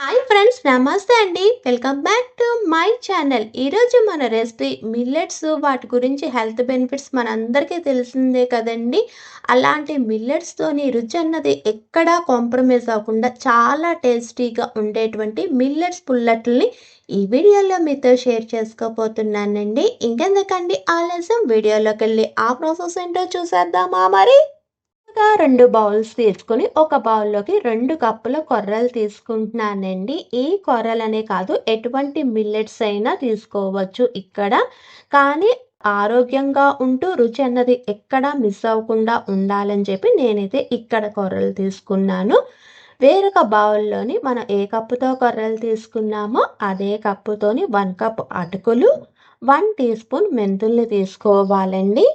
Hi friends నమస్తే అండి. Welcome back to my channel ఈరోజు మన రెసిపీ మిల్లెట్స్ వాటి గురించి హెల్త్ బెనిఫిట్స్ మనందరికీ తెలిసిందే కదండి. అలాంటి మిల్లెట్స్తోని రుచి అన్నది ఎక్కడా కాంప్రమైజ్ అవ్వకుండా చాలా టేస్టీగా ఉండేటువంటి మిల్లెట్స్ పుల్లట్లని ఈ వీడియోలో మీతో షేర్ చేసుకోబోతున్నానండి. ఇంకెందుకండి? ఆలస్యం. వీడియోలోకి వెళ్ళి ఆ ప్రాసెస్ ఏంటో చూసేద్దామా మరి? రెండు బౌల్స్ తీసుకుని ఒక బౌల్లోకి రెండు కప్పుల కొర్రలు తీసుకుంటున్నానండి. ఈ కొర్రలనే కాదు ఎటువంటి మిల్లెట్స్ అయినా తీసుకోవచ్చు ఇక్కడ. కానీ ఆరోగ్యంగా ఉంటూ రుచి అన్నది ఎక్కడ మిస్ అవ్వకుండా ఉండాలని చెప్పి నేనైతే ఇక్కడ కొర్రలు తీసుకున్నాను. వేరొక బౌల్లోని మనం ఏ కప్పుతో కొర్రలు తీసుకున్నామో అదే కప్పుతోని వన్ కప్ అటుకులు వన్ టీ స్పూన్ మెంతుల్ని తీసుకోవాలండి.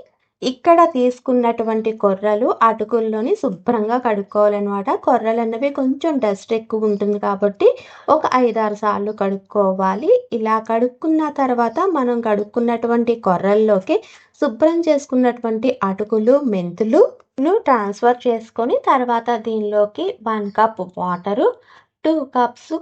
ఇక్కడ తీసుకున్నటువంటి కొర్రలు అటుకుల్లోని శుభ్రంగా కడుక్కోవాలన్నమాట. కొర్రలు అన్నవి కొంచెం డస్ట్ ఎక్కువ ఉంటుంది కాబట్టి ఒక ఐదారు సార్లు కడుక్కోవాలి. ఇలా కడుక్కున్న తర్వాత మనం కడుక్కున్నటువంటి కొర్రల్లోకి శుభ్రం చేసుకున్నటువంటి అటుకులు మెంతులు ట్రాన్స్ఫర్ చేసుకొని తర్వాత దీనిలోకి one cup water two cups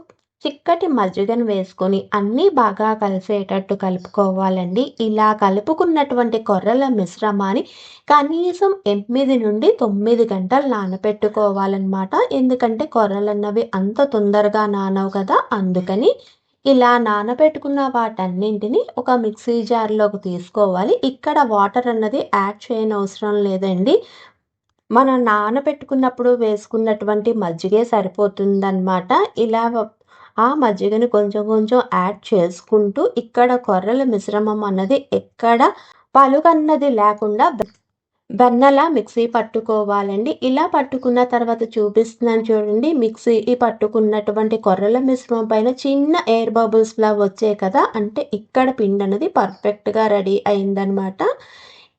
చిక్కటి మజ్జిగను వేసుకొని అన్నీ బాగా కలిసేటట్టు కలుపుకోవాలండి. ఇలా కలుపుకున్నటువంటి కొర్రల మిశ్రమాన్ని కనీసం ఎనిమిది నుండి తొమ్మిది గంటలు నానబెట్టుకోవాలన్నమాట ఎందుకంటే కొర్రలు అన్నవి అంత తొందరగా నానవు కదా అందుకని ఇలా నానబెట్టుకున్న వాటన్నింటిని ఒక మిక్సీ జార్లోకి తీసుకోవాలి. ఇక్కడ వాటర్ అన్నది యాడ్ చేయని అవసరం లేదండి. మనం నానబెట్టుకున్నప్పుడు వేసుకున్నటువంటి మజ్జిగే సరిపోతుందన్నమాట. ఇలా ఆ మజ్జిగని కొంచెం కొంచెం యాడ్ చేసుకుంటూ ఇక్కడ కొర్రల మిశ్రమం అన్నది ఎక్కడ పలుకన్నది లేకుండా బెన్నలా మిక్సీ పట్టుకోవాలండి. ఇలా పట్టుకున్న తర్వాత చూపిస్తున్నాను చూడండి. మిక్సీ పట్టుకున్నటువంటి కొర్రల మిశ్రమం పైన చిన్న ఎయిర్ బబుల్స్ లా వచ్చాయి కదా. అంటే ఇక్కడ పిండి అనేది పర్ఫెక్ట్గా రెడీ అయిందనమాట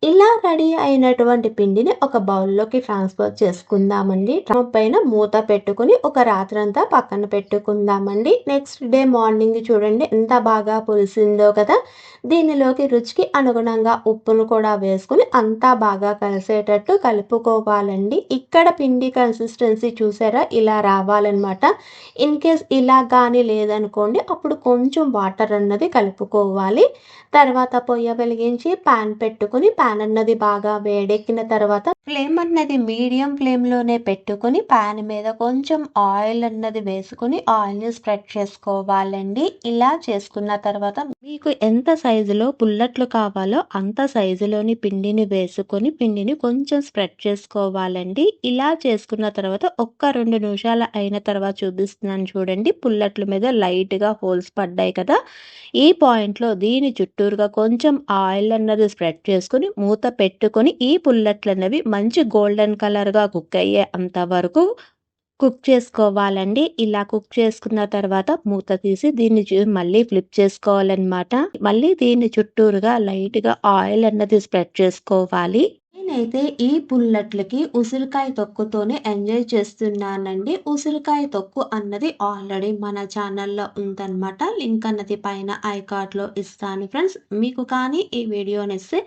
ఇలా రెడీ అయినటువంటి పిండిని ఒక బౌల్లోకి ట్రాన్స్ఫర్ చేసుకుందామండి. పైన మూత పెట్టుకుని ఒక రాత్రంతా పక్కన పెట్టుకుందామండి. నెక్స్ట్ డే మార్నింగ్ చూడండి ఎంత బాగా పులిసిందో కదా. దీనిలోకి రుచికి అనుగుణంగా ఉప్పును కూడా వేసుకుని అంతా బాగా కలిసేటట్టు కలుపుకోవాలండి. ఇక్కడ పిండి కన్సిస్టెన్సీ చూసారా? ఇలా రావాలన్నమాట. ఇన్ కేస్ ఇలా కానీ లేదనుకోండి అప్పుడు కొంచెం వాటర్ అన్నది కలుపుకోవాలి. తర్వాత పొయ్య వెలిగించి ప్యాన్ పెట్టుకుని ప్యాన్ అన్నది బాగా వేడెక్కిన తర్వాత ఫ్లేమ్ అన్నది మీడియం ఫ్లేమ్లోనే పెట్టుకుని ప్యాన్ మీద కొంచెం ఆయిల్ అన్నది వేసుకుని ఆయిల్ని స్ప్రెడ్ చేసుకోవాలండి. ఇలా చేసుకున్న తర్వాత మీకు ఎంత సైజులో పుల్లట్లు కావాలో అంత సైజులోని పిండిని వేసుకొని పిండిని కొంచెం స్ప్రెడ్ చేసుకోవాలండి. ఇలా చేసుకున్న తర్వాత ఒక్క రెండు నిమిషాలు అయిన తర్వాత చూపిస్తున్నాను చూడండి. పుల్లట్ల మీద లైట్గా హోల్స్ పడ్డాయి కదా. ఈ పాయింట్లో దీని చుట్టూరుగా కొంచెం ఆయిల్ అన్నది స్ప్రెడ్ చేసుకుని మూత పెట్టుకొని ఈ పుల్లట్లనేవి మంచి గోల్డెన్ కలర్గా కుక్ అయ్యే అంతవరకు కుక్ చేసుకోవాలండి. ఇలా కుక్ చేసుకున్న తర్వాత మూత తీసి దీన్ని మళ్ళీ ఫ్లిప్ చేసుకోవాలన్నమాట. మళ్ళీ దీన్ని చుట్టూరుగా లైట్గా ఆయిల్ అన్నది స్ప్రెడ్ చేసుకోవాలి. నేనైతే ఈ పుల్లట్లకి ఉసిరికాయ తొక్కుతోనే ఎంజాయ్ చేస్తున్నానండి. ఉసిరికాయ తొక్కు అన్నది ఆల్రెడీ మన ఛానల్లో ఉందన్నమాట. లింక్ అన్నది పైన ఐ కార్డ్లో ఇస్తాను ఫ్రెండ్స్. మీకు కానీ ఈ వీడియోని ఇస్తే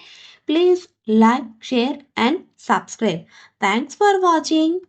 please like share and subscribe. Thanks for watching.